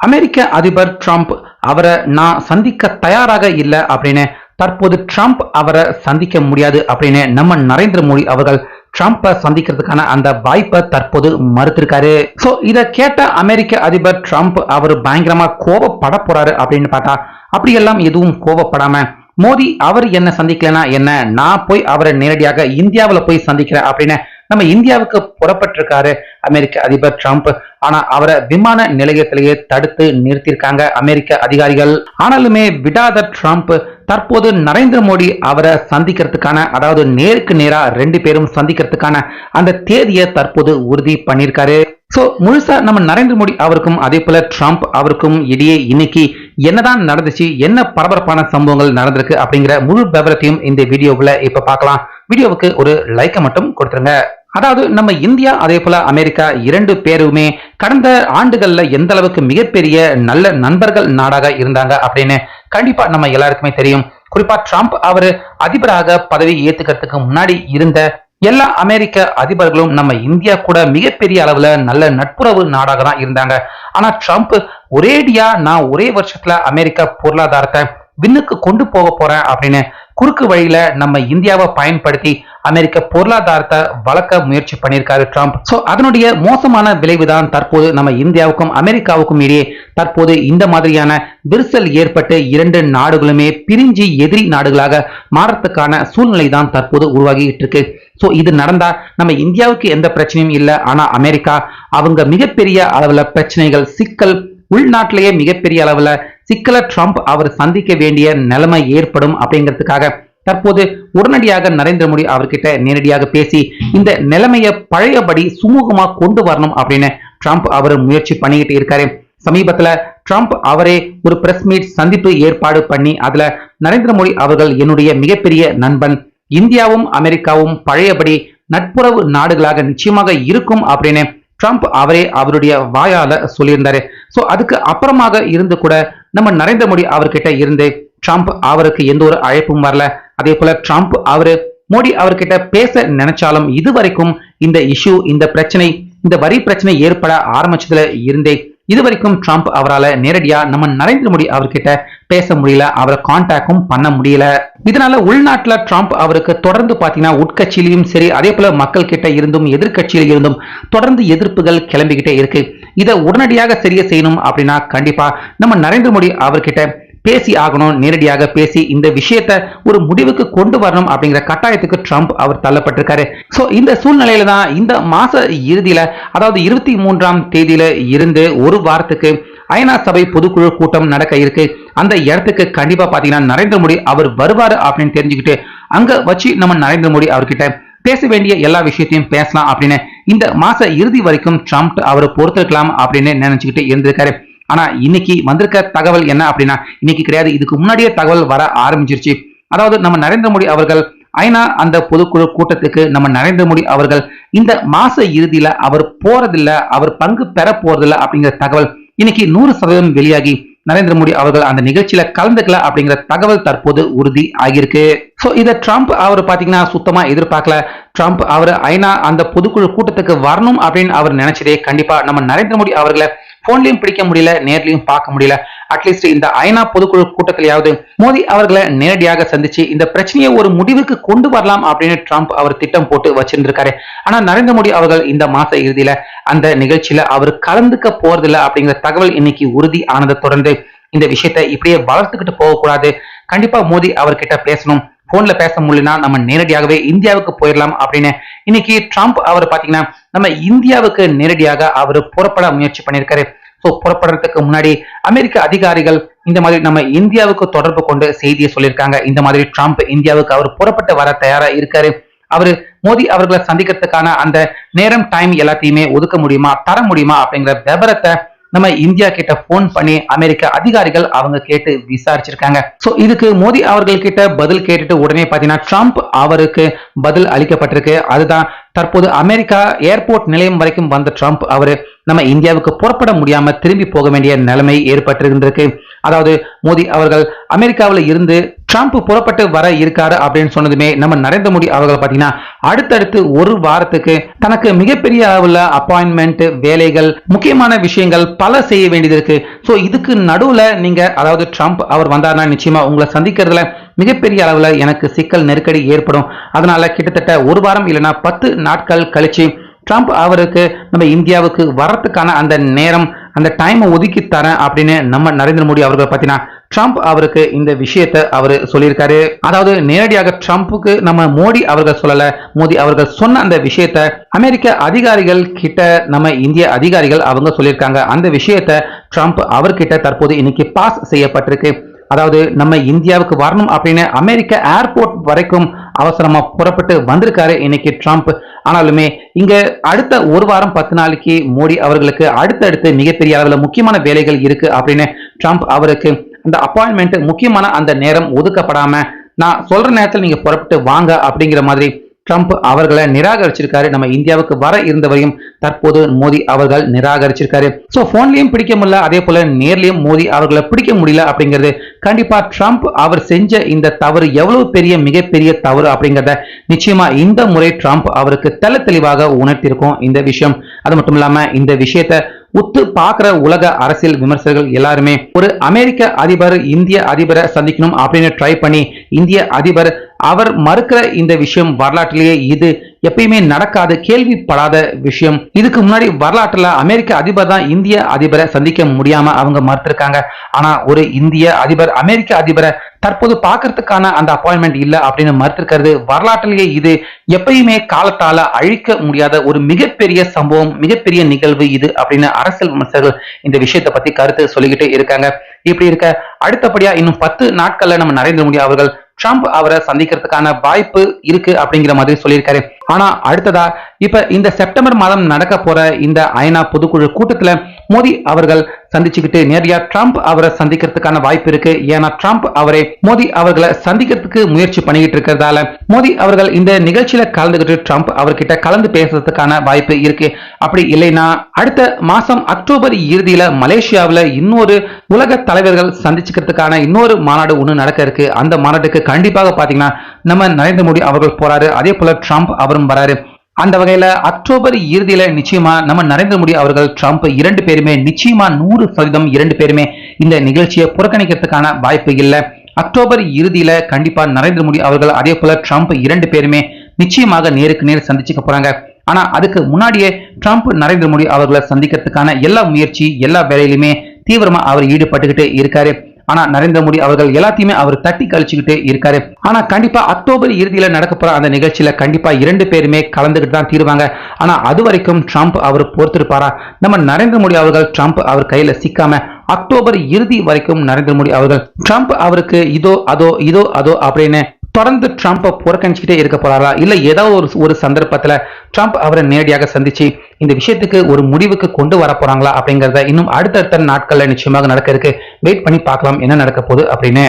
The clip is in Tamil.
அமெரிக்க அதிபர் ட்ரம்ப் அவரை நான் சந்திக்க தயாராக இல்லை அப்படின்னு தற்போது ட்ரம்ப் அவரை சந்திக்க முடியாது அப்படின்னு நம்ம நரேந்திர மோடி அவர்கள் ட்ரம்ப்பை சந்திக்கிறதுக்கான அந்த வாய்ப்பை தற்போது மறுத்திருக்காரு. ஸோ இதை கேட்ட அமெரிக்க அதிபர் ட்ரம்ப் அவர் பயங்கரமா கோபப்பட போறாரு அப்படின்னு பார்த்தா அப்படியெல்லாம் எதுவும் கோபப்படாம மோடி அவர் என்ன சந்திக்கலனா என்ன? நான் போய் அவரை நேரடியாக இந்தியாவில் போய் சந்திக்கிறேன் அப்படின்னு நம்ம இந்தியாவுக்கு புறப்பட்டிருக்காரு அமெரிக்க அதிபர் ட்ரம்ப். ஆனா அவரை விமான நிலையத்திலேயே தடுத்து நிறுத்தியிருக்காங்க அமெரிக்க அதிகாரிகள். ஆனாலுமே விடாத ட்ரம்ப் தற்போது நரேந்திர மோடி அவரை சந்திக்கிறதுக்கான அதாவது நேருக்கு நேரா ரெண்டு பேரும் சந்திக்கிறதுக்கான அந்த தேதியை தற்போது உறுதி பண்ணியிருக்காரு. சோ முழுசா நம்ம நரேந்திர மோடி அவருக்கும் அதே போல ட்ரம்ப் அவருக்கும் இடையே இன்னைக்கு என்னதான் நடந்துச்சு என்ன பரபரப்பான சம்பவங்கள் நடந்திருக்கு அப்படிங்கிற முழு விவரத்தையும் இந்த வீடியோவுல இப்ப பார்க்கலாம். வீடியோவுக்கு ஒரு லைக்கை மட்டும் கொடுத்துருங்க. அதாவது நம்ம இந்தியா அதே போல அமெரிக்கா இரண்டு பேருமே கடந்த ஆண்டுகள்ல எந்த அளவுக்கு மிகப்பெரிய நல்ல நண்பர்கள் நாடாக இருந்தாங்க அப்படின்னு கண்டிப்பா நம்ம எல்லாருக்குமே தெரியும். குறிப்பா ட்ரம்ப் அவரு அதிபராக பதவி ஏத்துக்கிறதுக்கு முன்னாடி இருந்த எல்லா அமெரிக்க அதிபர்களும் நம்ம இந்தியா கூட மிகப்பெரிய அளவுல நல்ல நட்புறவு நாடாக தான் இருந்தாங்க. ஆனா ட்ரம்ப் ஒரேடியா நான் ஒரே வருஷத்துல அமெரிக்க பொருளாதாரத்தை விண்ணுக்கு கொண்டு போக போறேன் அப்படின்னு குறுக்கு வழியில நம்ம இந்தியாவை பயன்படுத்தி அமெரிக்க பொருளாதாரத்தை வளர்க்க முயற்சி பண்ணியிருக்காரு ட்ரம்ப். சோ அதனுடைய மோசமான விளைவுதான் தற்போது நம்ம இந்தியாவுக்கும் அமெரிக்காவுக்கும் இடையே தற்போது இந்த மாதிரியான விரிசல் ஏற்பட்டு இரண்டு நாடுகளுமே பிரிஞ்சு எதிரி நாடுகளாக மாறத்துக்கான சூழ்நிலை தான் தற்போது உருவாகிட்டு இருக்கு. ஸோ இது நடந்தா நம்ம இந்தியாவுக்கு எந்த பிரச்சனையும் இல்லை. ஆனா அமெரிக்கா அவங்க மிகப்பெரிய அளவுல பிரச்சனைகள் சிக்கல் உள்நாட்டிலேயே மிகப்பெரிய அளவுல சிக்கல ட்ரம்ப் அவர் சந்திக்க வேண்டிய நிலைமை ஏற்படும் அப்படிங்கிறதுக்காக தற்போது உடனடியாக நரேந்திர மோடி அவர்கிட்ட நேரடியாக பேசி இந்த நிலைமையை பழையபடி சுமூகமா கொண்டு வரணும் அப்படின்னு ட்ரம்ப் அவர் முயற்சி பண்ணிக்கிட்டு இருக்காரு. சமீபத்துல ட்ரம்ப் அவரே ஒரு பிரஸ் மீட் சந்திப்பு ஏற்பாடு பண்ணி அதுல நரேந்திர மோடி அவர்கள் என்னுடைய மிகப்பெரிய நண்பன் இந்தியாவும் அமெரிக்காவும் பழையபடி நட்புறவு நாடுகளாக நிச்சயமாக இருக்கும் அப்படின்னு ட்ரம்ப் அவரே அவருடைய வாயால சொல்லியிருந்தாரு. சோ அதுக்கு அப்புறமாக இருந்து கூட நம்ம நரேந்திர மோடி அவர்கிட்ட இருந்து ட்ரம்ப் அவருக்கு எந்த ஒரு அழைப்பும் வரல. அதே போல ட்ரம்ப் அவரு மோடி அவர்கிட்ட பேச நினைச்சாலும் இதுவரைக்கும் இந்த இஷ்யூ இந்த பிரச்சனை இந்த வரி பிரச்சனை ஏற்பட ஆரம்பிச்சதுல இருந்தே இது வரைக்கும் ட்ரம்ப் அவரால் நேரடியா நம்ம நரேந்திர மோடி அவர்கிட்ட பேச முடியல அவரை கான்டாக்டும் பண்ண முடியல. இதனால உள்நாட்டுல ட்ரம்ப் அவருக்கு தொடர்ந்து பாத்தீங்கன்னா உட்கட்சியிலையும் சரி அதே போல மக்கள் கிட்ட இருந்தும் எதிர்கட்சியில் இருந்தும் தொடர்ந்து எதிர்ப்புகள் கிளம்பிக்கிட்டே இருக்கு. இதை உடனடியாக சரியா செய்யணும் அப்படின்னா கண்டிப்பா நம்ம நரேந்திர மோடி அவர்கிட்ட பேசி ஆகணும் நேரடியாக பேசி இந்த விஷயத்த ஒரு முடிவுக்கு கொண்டு வரணும் அப்படிங்கிற கட்டாயத்துக்கு ட்ரம்ப் அவர் தள்ளப்பட்டிருக்காரு. ஸோ இந்த சூழ்நிலையில தான் இந்த மாச இறுதியில அதாவது இருபத்தி மூன்றாம் தேதியில இருந்து ஒரு வாரத்துக்கு ஐநா சபை பொதுக்குழு கூட்டம் நடக்க இருக்கு. அந்த இடத்துக்கு கண்டிப்பா பாத்தீங்கன்னா நரேந்திர மோடி அவர் வருவாரு அப்படின்னு தெரிஞ்சுக்கிட்டு அங்க வச்சு நம்ம நரேந்திர மோடி அவர்கிட்ட பேச வேண்டிய எல்லா விஷயத்தையும் பேசலாம் அப்படின்னு இந்த மாச இறுதி வரைக்கும் ட்ரம்ப் அவரை பொறுத்திருக்கலாம் அப்படின்னு நினைச்சுக்கிட்டு இருந்திருக்காரு. ஆனா இன்னைக்கு வந்திருக்க தகவல் என்ன அப்படின்னா இன்னைக்கு கிடையாது இதுக்கு முன்னாடியே தகவல் வர ஆரம்பிச்சிருச்சு. அதாவது நம்ம நரேந்திர மோடி அவர்கள் ஐநா அந்த பொதுக்குழு கூட்டத்துக்கு நம்ம நரேந்திர மோடி அவர்கள் இந்த மாச இறுதியில அவர் போறதில்ல அவர் பங்கு பெற போறதில்ல அப்படிங்கிற தகவல் இன்னைக்கு நூறு சதவீதம் வெளியாகி நரேந்திர மோடி அவர்கள் அந்த நிகழ்ச்சியில கலந்துக்கல அப்படிங்கிற தகவல் தற்போது உறுதி ஆகியிருக்கு. சோ இத ட்ரம்ப் அவர் பாத்தீங்கன்னா சுத்தமா எதிர்பார்க்கல. ட்ரம்ப் அவர் ஐநா அந்த பொதுக்குழு கூட்டத்துக்கு வரணும் அப்படின்னு அவர் நினைச்சதே கண்டிப்பா. நம்ம நரேந்திர மோடி அவர்களை போன்லயும் பிடிக்க முடியல நேர்லயும் பார்க்க முடியல. அட்லீஸ்ட் இந்த ஐநா பொதுக்குழு கூட்டத்திலேயாவது மோடி அவர்களை நேரடியாக சந்திச்சு இந்த பிரச்சனையை ஒரு முடிவுக்கு கொண்டு வரலாம் அப்படின்னு ட்ரம்ப் அவர் திட்டம் போட்டு வச்சிருந்திருக்காரு. ஆனா நரேந்திர மோடி அவர்கள் இந்த மாச இறுதியில அந்த நிகழ்ச்சியில அவர் கலந்துக்க போறதில்ல அப்படிங்கிற தகவல் இன்னைக்கு உறுதி ஆனதை தொடர்ந்து இந்த விஷயத்த இப்படியே வளர்த்துக்கிட்டு போகக்கூடாது. கண்டிப்பா மோடி அவர்கிட்ட பேசணும். போன்ல பேச முடியலனா நம்ம நேரடியாகவே இந்தியாவுக்கு போயிடலாம் அப்படின்னு இன்னைக்கு ட்ரம்ப் அவர் பாத்தீங்கன்னா நம்ம இந்தியாவுக்கு நேரடியாக அவர் புறப்பட முயற்சி பண்ணியிருக்காரு. ஸோ புறப்படுறதுக்கு முன்னாடி அமெரிக்க அதிகாரிகள் இந்த மாதிரி நம்ம இந்தியாவுக்கு தொடர்பு கொண்டு செய்தியை சொல்லியிருக்காங்க. இந்த மாதிரி ட்ரம்ப் இந்தியாவுக்கு அவர் புறப்பட்டு வர தயாரா இருக்காரு. அவரு மோடி அவர்களை சந்திக்கிறதுக்கான அந்த நேரம் டைம் எல்லாத்தையுமே ஒதுக்க முடியுமா தர முடியுமா அப்படிங்கிற விவரத்தை நம்ம இந்தியா கிட்ட போன் பண்ணி அமெரிக்க அதிகாரிகள் அவங்க கேட்டு விசாரிச்சிருக்காங்க. சோ இதுக்கு மோடி அவர்கள் கிட்ட பதில் கேட்டுட்டு உடனே பாத்தீங்கன்னா ட்ரம்ப் அவருக்கு பதில் அளிக்கப்பட்டிருக்கு. அதுதான் தற்போது அமெரிக்கா ஏர்போர்ட் நிலையம் வரைக்கும் வந்த ட்ரம்ப் அவரு. நம்ம இந்தியாவுக்கு புறப்பட முடியாம திரும்பி போக வேண்டிய நிலைமை ஏற்பட்டிருந்திருக்கு. அதாவது மோடி அவர்கள் அமெரிக்காவில் இருந்து ட்ரம்ப் புறப்பட்டு வர இருக்காரு அப்படின்னு சொன்னதுமே நம்ம நரேந்திர மோடி அவர்கள் பார்த்தீங்கன்னா அடுத்தடுத்து ஒரு வாரத்துக்கு தனக்கு மிகப்பெரிய அளவுல அப்பாயின்மெண்ட் வேலைகள் முக்கியமான விஷயங்கள் பல செய்ய வேண்டியது இருக்கு ஸோ இதுக்கு நடுவில் நீங்க அதாவது ட்ரம்ப் அவர் வந்தார்னா நிச்சயமா உங்களை சந்திக்கிறதுல மிகப்பெரிய அளவில் எனக்கு சிக்கல் நெருக்கடி ஏற்படும். அதனால கிட்டத்தட்ட ஒரு வாரம் இல்லைன்னா பத்து நாட்கள் கழிச்சு ட்ரம்ப் அவருக்கு நம்ம இந்தியாவுக்கு வரத்துக்கான அந்த நேரம் அந்த டைமை ஒதுக்கி தரேன் அப்படின்னு நம்ம நரேந்திர மோடி அவர்கள் பார்த்தீங்கன்னா ட்ரம்ப் அவருக்கு இந்த விஷயத்தை அவர் சொல்லியிருக்காரு. அதாவது நேரடியாக ட்ரம்ப்புக்கு நம்ம மோடி அவர்கள் சொல்லல மோடி அவர்கள் சொன்ன அந்த விஷயத்தை அமெரிக்க அதிகாரிகள் கிட்ட நம்ம இந்திய அதிகாரிகள் அவங்க சொல்லியிருக்காங்க. அந்த விஷயத்தை ட்ரம்ப் அவர்கிட்ட தற்போது இன்னைக்கு பாஸ் செய்யப்பட்டிருக்கு. அதாவது நம்ம இந்தியாவுக்கு வரணும் அப்படின்னு அமெரிக்க ஏர்போர்ட் வரைக்கும் அவசரமா புறப்பட்டு வந்திருக்காரு இன்னைக்கு ட்ரம்ப் ஆனாலுமே இங்க அடுத்த ஒரு வாரம் பத்து நாளைக்கு மோடி அவர்களுக்கு அடுத்தடுத்து மிகப்பெரிய அளவில் முக்கியமான வேலைகள் இருக்கு அப்படின்னு ட்ரம்ப் அவருக்கு அந்த அப்பாயின்மெண்ட் முக்கியமான அந்த நேரம் ஒதுக்கப்படாம நான் சொல்ற நேரத்தில் நீங்க புறப்பட்டு வாங்க அப்படிங்கிற மாதிரி ட்ரம்ப் அவர்களை நிராகரிச்சிருக்காரு. நம்ம இந்தியாவுக்கு வர இருந்தவரையும் தற்போது மோடி அவர்கள் நிராகரிச்சிருக்காரு. சோ போன்லயும் பிடிக்க முடியல அதே போல நேர்லயும் மோடி அவர்களை பிடிக்க முடியல அப்படிங்கிறது. கண்டிப்பா ட்ரம்ப் அவர் செஞ்ச இந்த தவறு எவ்வளவு பெரிய மிகப்பெரிய தவறு அப்படிங்கிறத நிச்சயமா இந்த முறை ட்ரம்ப் அவருக்கு தெள்ள தெளிவாக உணர்த்தியிருக்கும் இந்த விஷயம். அது மட்டும் இல்லாம இந்த விஷயத்தை உத்து பார்க்குற உலக அரசியல் விமர்சகர்கள் எல்லாருமே ஒரு அமெரிக்க அதிபர் இந்திய அதிபரை சந்திக்கணும் அப்படின்னு ட்ரை பண்ணி இந்திய அதிபர் அவர் மறுக்கிற இந்த விஷயம் வரலாற்றிலேயே இது எப்பயுமே நடக்காத கேள்விப்படாத விஷயம். இதுக்கு முன்னாடி வரலாற்றுல அமெரிக்க அதிபர் தான் இந்திய அதிபரை சந்திக்க முடியாம அவங்க மறுத்திருக்காங்க. ஆனா ஒரு இந்திய அதிபர் அமெரிக்க அதிபரை தற்போது பார்க்கறதுக்கான அந்த அப்பாயின்மெண்ட் இல்ல அப்படின்னு மறுத்திருக்கிறது. வரலாற்றிலேயே இது எப்பயுமே காலத்தால அழிக்க முடியாத ஒரு மிகப்பெரிய சம்பவம் மிகப்பெரிய நிகழ்வு இது அப்படின்னு அரசியல் விமர்சகர்கள் இந்த விஷயத்தை பத்தி கருத்து சொல்லிக்கிட்டே இருக்காங்க. இப்படி இருக்க அடுத்தபடியா இன்னும் பத்து நாட்கள்ல நம்ம நரேந்திர மோடி அவர்கள் ட்ரம்ப் அவரை சந்திக்கிறதுக்கான வாய்ப்பு இருக்கு அப்படிங்கிற மாதிரி சொல்லியிருக்காரு. ஆனா அடுத்ததா இப்ப இந்த செப்டம்பர் மாதம் நடக்க போற இந்த ஐநா பொதுக்குழு கூட்டத்துல மோடி அவர்கள் சந்திச்சுக்கிட்டு நேரடியா ட்ரம்ப் அவரை சந்திக்கிறதுக்கான வாய்ப்பு இருக்கு. ஏன்னா ட்ரம்ப் அவரை மோடி அவர்களை சந்திக்கிறதுக்கு முயற்சி பண்ணிக்கிட்டு இருக்கிறதால மோடி அவர்கள் இந்த நிகழ்ச்சியில கலந்துகிட்டு ட்ரம்ப் அவர்கிட்ட கலந்து பேசுறதுக்கான வாய்ப்பு இருக்கு. அப்படி இல்லைன்னா அடுத்த மாசம் அக்டோபர் இறுதியில மலேசியாவில் இன்னொரு உலக தலைவர்கள் சந்திச்சுக்கிறதுக்கான இன்னொரு மாநாடு ஒன்று நடக்க இருக்கு. அந்த மாநாட்டுக்கு கண்டிப்பாக பாத்தீங்கன்னா நம்ம நரேந்திர மோடி அவர்கள் போறாரு. அதே போல ட்ரம்ப் அவரும் வராரு. அந்த வகையில அக்டோபர் இறுதியில நிச்சயமா நம்ம நரேந்திர மோடி அவர்கள் ட்ரம்ப் இரண்டு பேருமே நிச்சயமா நூறு சதவீதம் இரண்டு பேருமே இந்த நிகழ்ச்சியை புறக்கணிக்கிறதுக்கான வாய்ப்பு இல்லை. அக்டோபர் இறுதியில கண்டிப்பா நரேந்திர மோடி அவர்கள் அதே போல ட்ரம்ப் இரண்டு பேருமே நிச்சயமாக நேருக்கு நேர் சந்திச்சுக்க போறாங்க. ஆனா அதுக்கு முன்னாடியே ட்ரம்ப் நரேந்திர மோடி அவர்களை சந்திக்கிறதுக்கான எல்லா முயற்சி எல்லா வேலையிலுமே தீவிரமா அவர் ஈடுபட்டுக்கிட்டு இருக்காரு. ஆனா நரேந்திர மோடி அவர்கள் எல்லாத்தையுமே அவர் தட்டி கழிச்சுக்கிட்டே இருக்காரு. ஆனா கண்டிப்பா அக்டோபர் இறுதியில நடக்க போற அந்த நிகழ்ச்சியில கண்டிப்பா இரண்டு பேருமே கலந்துகிட்டு தான் தீருவாங்க. ஆனா அது வரைக்கும் ட்ரம்ப் அவர் பொறுத்திருப்பாரா? நம்ம நரேந்திர மோடி அவர்கள் ட்ரம்ப் அவர் கையில சிக்காம அக்டோபர் இறுதி வரைக்கும் நரேந்திர மோடி அவர்கள் ட்ரம்ப் அவருக்கு இதோ அதோ இதோ அதோ அப்படின்னு தொடர்ந்து ட்ரம்ப்பை புறக்கணிச்சுக்கிட்டே இருக்க போறாரா? இல்ல ஏதாவது ஒரு ஒரு சந்தர்ப்பத்துல ட்ரம்ப் அவரை நேரடியாக சந்திச்சு இந்த விஷயத்துக்கு ஒரு முடிவுக்கு கொண்டு வர போறாங்களா அப்படிங்கறத இன்னும் அடுத்தடுத்த நாட்களில் நிச்சயமாக நடக்க இருக்கு வெயிட் பண்ணி பார்க்கலாம் என்ன நடக்க போகுது அப்படின்னு